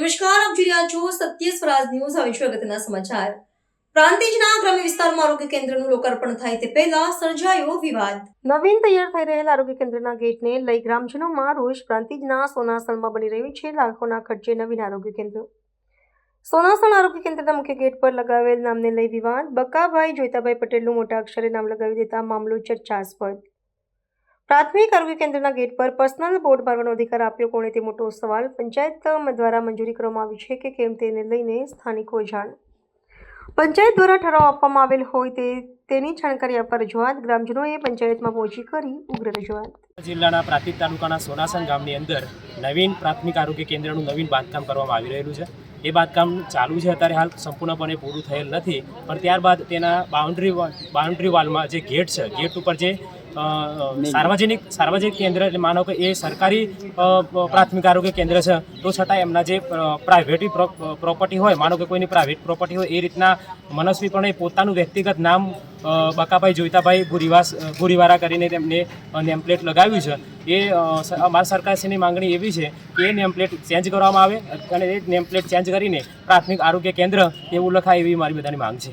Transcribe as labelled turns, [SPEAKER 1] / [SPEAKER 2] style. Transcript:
[SPEAKER 1] રહ્યા છો સત્ય સ્વરાજ ન્યૂઝ. હવે છે સમાચાર. પ્રાંતિજના ગ્રામ્ય વિસ્તારમાં આરોગ્ય કેન્દ્રનું લોકાર્પણ થાય તે પહેલા સર્જાયો વિવાદ. નવીન તૈયાર થઈ રહેલા આરોગ્ય કેન્દ્રના ગેટને લઈ ગ્રામજનોમાં રોષ. પ્રાંતિજના સોનાસણમાં બની રહ્યું છે લાખોના ખર્ચે નવીન આરોગ્ય કેન્દ્ર. સોનાસણ આરોગ્ય કેન્દ્રના મુખ્ય ગેટ પર લગાવેલ નામને લઈ વિવાદ. બકાભાઈ જોઈતાભાઈ પટેલનું મોટા અક્ષરે નામ લગાવી દેતા મામલો ચર્ચાસ્પદ. પ્રાથમિક આરોગ્ય કેન્દ્રના ગેટ પર પર્સનલ બોર્ડ મારવાનો અધિકાર આપ્યો. કોણે તે મોટો સવાલ? પંચાયત દ્વારા મંજૂરી કરવામાં આવી છે કે કેમ તેને લઈને સ્થાનિકો જાણ? પંચાયત દ્વારા ઠરાવ આપવામાં આવેલ હોય તે, તેની જાણકારી આપવા રજૂઆત ગ્રામજનોએ પંચાયતમાં પહોંચી કરી ઉગ્ર રજૂઆત.
[SPEAKER 2] જિલ્લાના પ્રાંતિક તાલુકાના સોનાસણ ગામની અંદર નવીન પ્રાથમિક આરોગ્ય કેન્દ્રનું નવીન બાંધકામ કરવામાં આવી રહેલું છે. એ બાંધકામ ચાલુ છે અત્યારે હાલ, સંપૂર્ણપણે પૂરું થયેલ નથી. પણ ત્યારબાદ તેના બાઉન્ડ્રી બાઉન્ડ્રી વાલમાં જે ગેટ છે ગેટ ઉપર જે સાર્વજનિક સાર્વજનિક કેન્દ્ર એટલે માનો કે એ સરકારી પ્રાથમિક આરોગ્ય કેન્દ્ર છે. તો છતાં એમના જે પ્રાઇવેટ પ્રોપર્ટી હોય માનો કે કોઈની પ્રાઇવેટ પ્રોપર્ટી હોય એ રીતના મનસ્વીપણે પોતાનું વ્યક્તિગત નામ બકાભાઈ જોઈતાભાઈ ભુરીવાસ ભૂરીવારા કરીને તેમને નેમ પ્લેટ લગાવ્યું છે. એ અમારા સરકારશ્રીની માંગણી એવી છે કે એ નેમ પ્લેટ ચેન્જ કરવામાં આવે અને એ નેમ પ્લેટ ચેન્જ કરીને પ્રાથમિક આરોગ્ય કેન્દ્ર એવું લખાય એવી મારી બધાની માંગ છે.